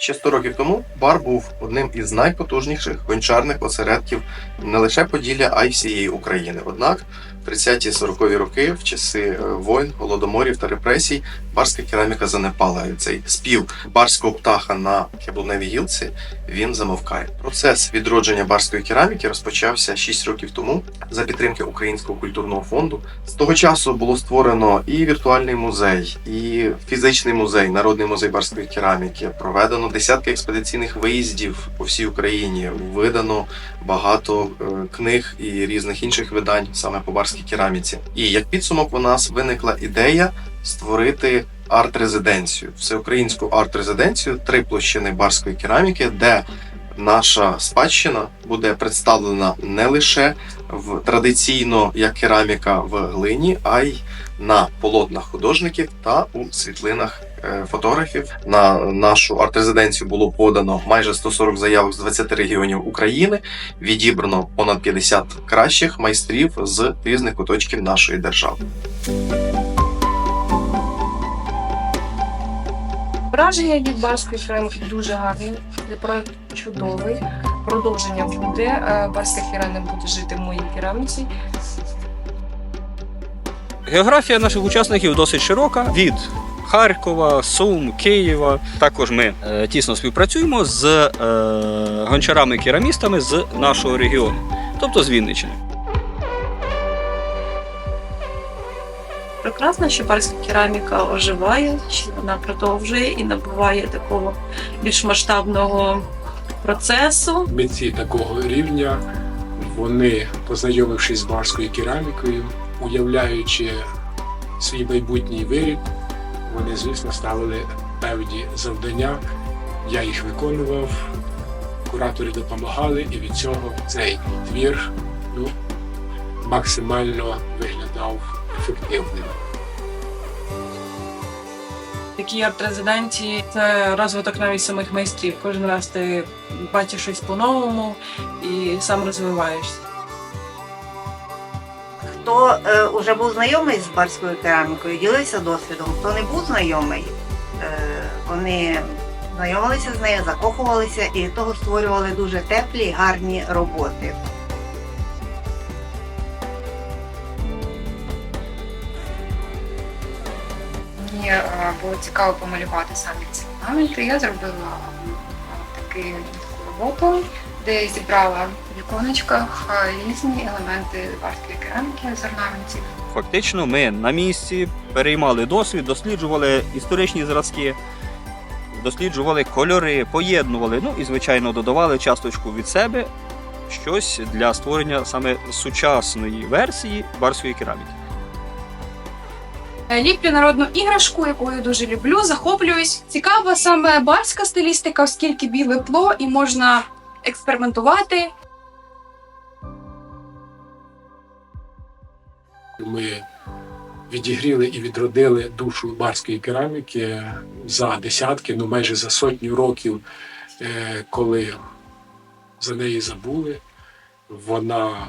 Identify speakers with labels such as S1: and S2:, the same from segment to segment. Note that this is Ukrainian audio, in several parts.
S1: Ще 100 років тому бар був одним із найпотужніших гончарних осередків не лише Поділля, а й всієї України. Однак в 30-40-ві роки, в часи е, воїн, голодоморів та репресій, барська кераміка занепала. Цей спів барського птаха на яблуневій гілці він замовкає. Процес відродження барської кераміки розпочався 6 років тому за підтримки Українського культурного фонду. З того часу було створено і віртуальний музей, і фізичний музей, народний музей барської кераміки. Проведено десятки експедиційних виїздів по всій Україні. Видано багато е, книг і різних інших видань саме по барській кераміці. І як підсумок у нас виникла ідея створити арт-резиденцію, всеукраїнську арт-резиденцію, три площини барської кераміки, де наша спадщина буде представлена не лише в традиційно як кераміка в глині, а й на полотнах художників та у світлинах фотографів. На нашу арт-резиденцію було подано майже 140 заявок з 20 регіонів України. Відібрано понад 50 кращих майстрів з різних куточків нашої держави.
S2: Враження від барської кераміки дуже гарні. Проект чудовий. Продовження буде. Е, Барська кераміка буде жити в моїй кераміці.
S3: Географія наших учасників досить широка. Від Харкова, Сум, Києва. Також ми е, тісно співпрацюємо з е, гончарами-керамістами з нашого регіону, тобто з Вінниччини.
S4: прекрасно, що барська кераміка оживає, що вона продовжує і набуває такого більш масштабного процесу.
S5: митці такого рівня, вони, познайомившись з барською керамікою, уявляючи свій майбутній виріб, вони, звісно, ставили певні завдання. Я їх виконував, куратори допомагали, і від цього цей твір ну, максимально виглядав ефективним.
S2: Такі арт-резиденції це розвиток навіть самих майстрів. Кожен раз ти бачиш щось по-новому і сам розвиваєшся.
S6: Хто е, вже був знайомий з барською керамікою, ділився досвідом. Хто не був знайомий, е, вони знайомилися з нею, закохувалися і того створювали дуже теплі гарні роботи.
S7: Мені е, було цікаво помалювати самі ці орнаменти. Я зробила е, таку роботу, де зібрала в віконечках е, різні елементи барської кераміки з орнаментів.
S3: Фактично, ми на місці переймали досвід, досліджували історичні зразки, досліджували кольори, поєднували, ну і, звичайно, додавали часточку від себе щось для створення саме сучасної версії барської кераміки.
S8: Е, Ліплю народну іграшку, яку я дуже люблю, захоплююсь. Цікава саме барська стилістика, оскільки біле тло і можна експериментувати.
S5: Ми відігріли і відродили душу барської кераміки за десятки, ну майже за сотню років, е, коли за неї забули. Вона,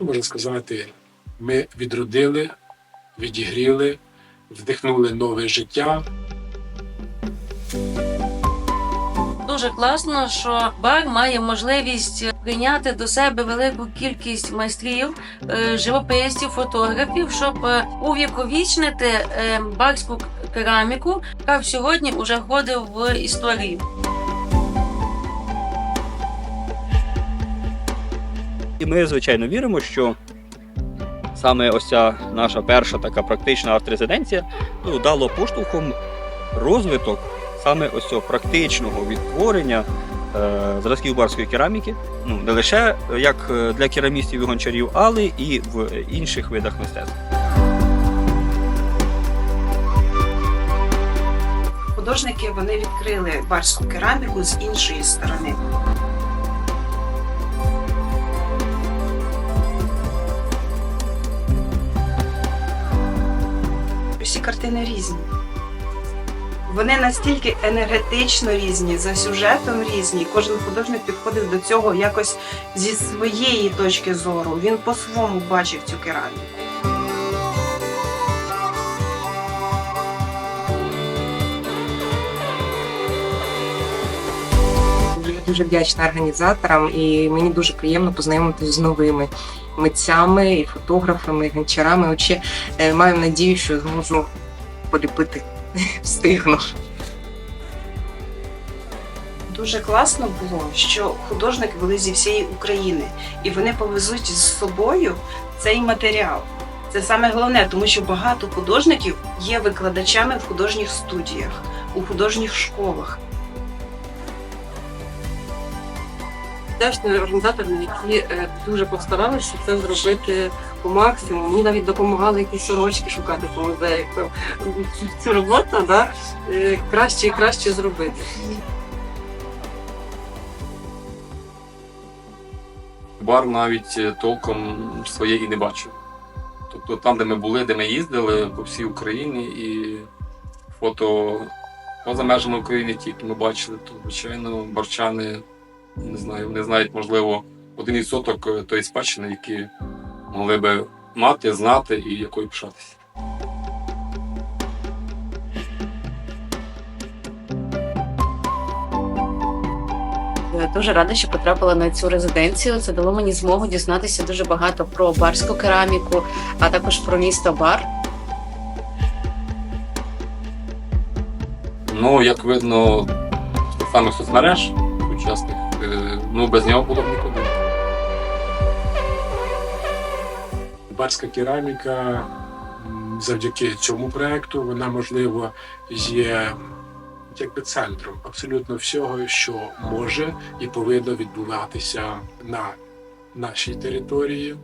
S5: ну, можна сказати, ми відродили, відігріли, вдихнули нове життя.
S4: Дуже класно, що бар має можливість прийняти до себе велику кількість майстрів, е, живописців, фотографів, щоб е, увіковічнити е, барську кераміку, яка сьогодні вже входить в історію.
S3: І ми, звичайно, віримо, що саме ось ця наша перша така практична арт-резиденція ну, дало поштовхом розвиток саме ось цього практичного відтворення е, зразків барської кераміки. Ну, не лише як е, для керамістів і гончарів, але і в інших видах мистецтва.
S9: художники вони відкрили барську кераміку з іншої сторони. Всі картини різні. Вони настільки енергетично різні, за сюжетом різні. Кожен художник підходив до цього якось зі своєї точки зору. Він по-своєму бачив цю кераміку.
S10: дуже вдячна організаторам, і мені дуже приємно познайомитися з новими митцями, і фотографами, і гончарами. Отже, е, маю надію, що зможу поліпити встигну.
S9: Дуже класно було, що художники були зі всієї України, і вони повезуть з собою цей матеріал. Це саме головне, тому що багато художників є викладачами в художніх студіях, у художніх школах.
S11: вдячні організаторам, які е, дуже постаралися це зробити по максимуму. Мені навіть допомагали якісь сорочки шукати по музеях. Там, Цю роботу да, е, краще і краще зробити.
S12: бар навіть е, толком своє і не бачив. Тобто там, де ми були, де ми їздили по всій Україні, і фото поза межами України, ті, ми бачили, то звичайно барчани не знаю, вони знають, можливо, один відсоток е, тої спадщини, які могли би мати, знати і якою пишатися.
S4: Я Дуже рада, що потрапила на цю резиденцію. Це дало мені змогу дізнатися дуже багато про барську кераміку, а також про місто Бар.
S12: Ну, як видно, з соцмереж сучасних, е, ну без нього було б нікуди.
S5: Барська кераміка завдяки цьому проекту вона можливо є якби центром абсолютно всього, що може і повинно відбуватися на нашій території